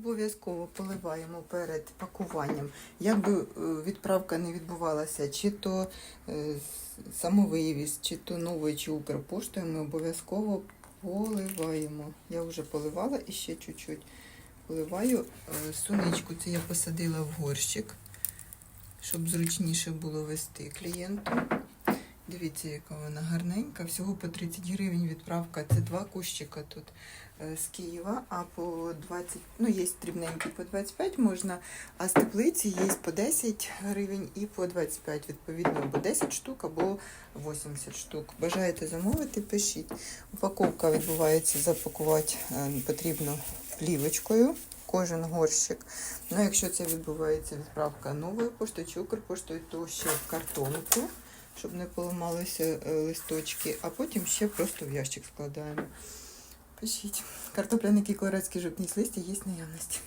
Обов'язково поливаємо перед пакуванням. Як би е, відправка не відбувалася, чи то е, самовивіз, чи то новою, чи Укрпоштою, ми обов'язково поливаємо. Я вже поливала і ще чуть-чуть поливаю. Е, Суничку це я посадила в горщик, щоб зручніше було вести клієнту. Дивіться, яка вона гарненька. Всього по 30 гривень відправка. Це два кущика тут е, з Києва, а по 20, ну є дрібненькі по 25 можна, а з теплиці є по 10 гривень і по 25, відповідно, або 10 штук, або 80 штук. Бажаєте замовити, пишіть. Упаковка відбувається, запакувати е, потрібно плівочкою. Кожен горщик. Ну, якщо це відбувається відправка новою поштою чи Укрпоштою, то ще в картонку, щоб не поламалися е, листочки, а потім ще просто в ящик складаємо. Пишіть. Картопляний кіклорецький з листя є наявності.